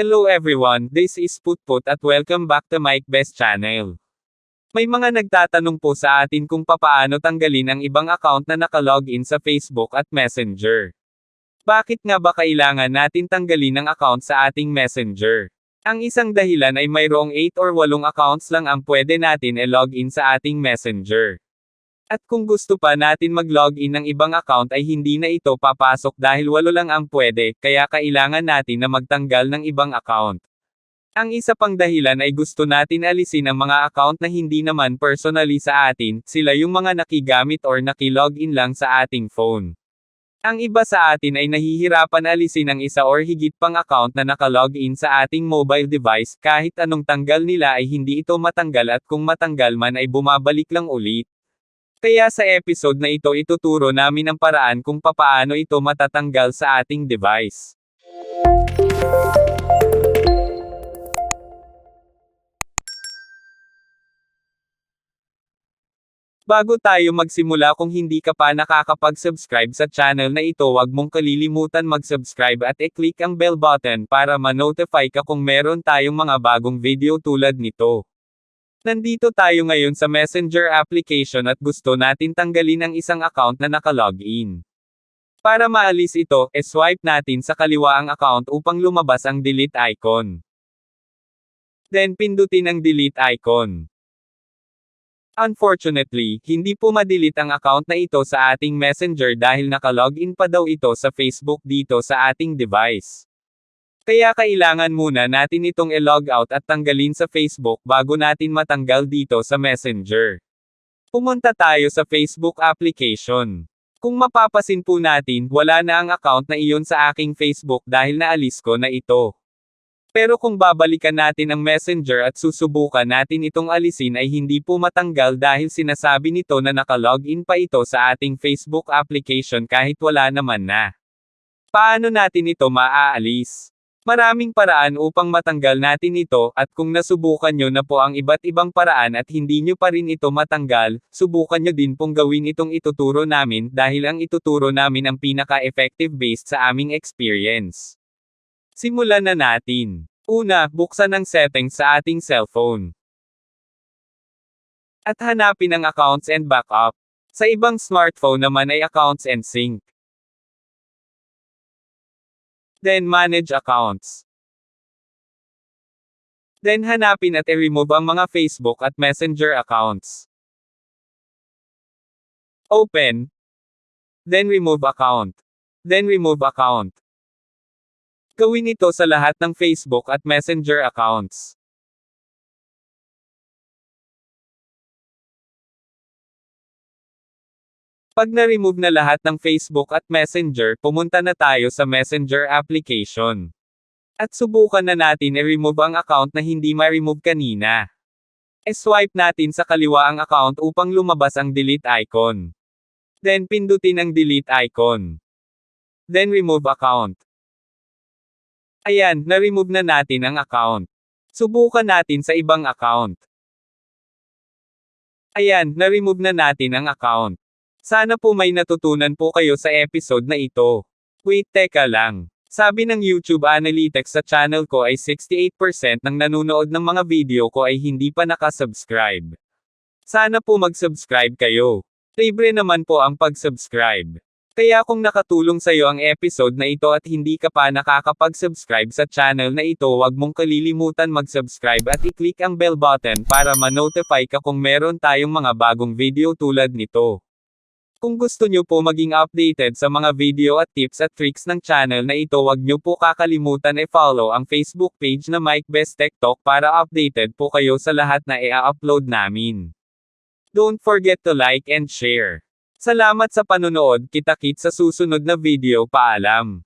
Hello everyone, this is Putput at welcome back to Mike Best Channel. May mga nagtatanong po sa atin kung papaano tanggalin ang ibang account na nakalogin sa Facebook at Messenger. Bakit nga ba kailangan natin tanggalin ang account sa ating Messenger? Ang isang dahilan ay mayroong 8 or 8 accounts lang ang pwede natin e-login sa ating Messenger. At kung gusto pa natin mag-login ng ibang account ay hindi na ito papasok dahil walo lang ang pwede, kaya kailangan natin na magtanggal ng ibang account. Ang isa pang dahilan ay gusto natin alisin ang mga account na hindi naman personally sa atin, sila yung mga nakigamit or nakilogin lang sa ating phone. Ang iba sa atin ay nahihirapan alisin ang isa or higit pang account na nakalogin sa ating mobile device kahit anong tanggal nila ay hindi ito matanggal at kung matanggal man ay bumabalik lang ulit. Kaya sa episode na ito ituturo namin ang paraan kung papaano ito matatanggal sa ating device. Bago tayo magsimula kung hindi ka pa nakakapag-subscribe sa channel na ito wag mong kalilimutan mag-subscribe at i-click ang bell button para ma-notify ka kung meron tayong mga bagong video tulad nito. Nandito tayo ngayon sa Messenger application at gusto natin tanggalin ang isang account na nakalogin. Para maalis ito, e-swipe natin sa kaliwa ang account upang lumabas ang delete icon. Then pindutin ang delete icon. Unfortunately, hindi po ma-delete ang account na ito sa ating Messenger dahil nakalogin pa daw ito sa Facebook dito sa ating device. Kaya kailangan muna natin itong i-log out at tanggalin sa Facebook bago natin matanggal dito sa Messenger. Pumunta tayo sa Facebook application. Kung mapapasin po natin, wala na ang account na iyon sa aking Facebook dahil naalis ko na ito. Pero kung babalikan natin ang Messenger at susubukan natin itong alisin ay hindi po matanggal dahil sinasabi nito na nakalogin pa ito sa ating Facebook application kahit wala naman na. Paano natin ito maaalis? Maraming paraan upang matanggal natin ito, at kung nasubukan nyo na po ang iba't ibang paraan at hindi nyo pa rin ito matanggal, subukan nyo din pong gawin itong ituturo namin dahil ang ituturo namin ang pinaka-effective based sa aming experience. Simulan na natin. Una, buksan ang settings sa ating cellphone. At hanapin ang accounts and backup. Sa ibang smartphone naman ay accounts and sync. Then manage accounts. Then hanapin at i-remove ang mga Facebook at Messenger accounts. Open. Then remove account. Then remove account. Gawin ito sa lahat ng Facebook at Messenger accounts. Pag na-remove na lahat ng Facebook at Messenger, pumunta na tayo sa Messenger application. At subukan na natin i-remove ang account na hindi ma-remove kanina. E-swipe natin sa kaliwa ang account upang lumabas ang delete icon. Then pindutin ang delete icon. Then remove account. Ayan, na-remove na natin ang account. Subukan natin sa ibang account. Ayan, na-remove na natin ang account. Sana po may natutunan po kayo sa episode na ito. Wait, teka lang. Sabi ng YouTube Analytics sa channel ko ay 68% ng nanonood ng mga video ko ay hindi pa nakasubscribe. Sana po mag-subscribe kayo. Libre naman po ang pag-subscribe. Kaya kung nakatulong sa'yo ang episode na ito at hindi ka pa nakakapag-subscribe sa channel na ito wag mong kalilimutan mag-subscribe at i-click ang bell button para ma-notify ka kung meron tayong mga bagong video tulad nito. Kung gusto nyo po maging updated sa mga video at tips at tricks ng channel na ito wag nyo po kakalimutan e-follow ang Facebook page na Mike Best Tech Talk para updated po kayo sa lahat na i-upload namin. Don't forget to like and share. Salamat sa panonood, kita-kit sa susunod na video, paalam.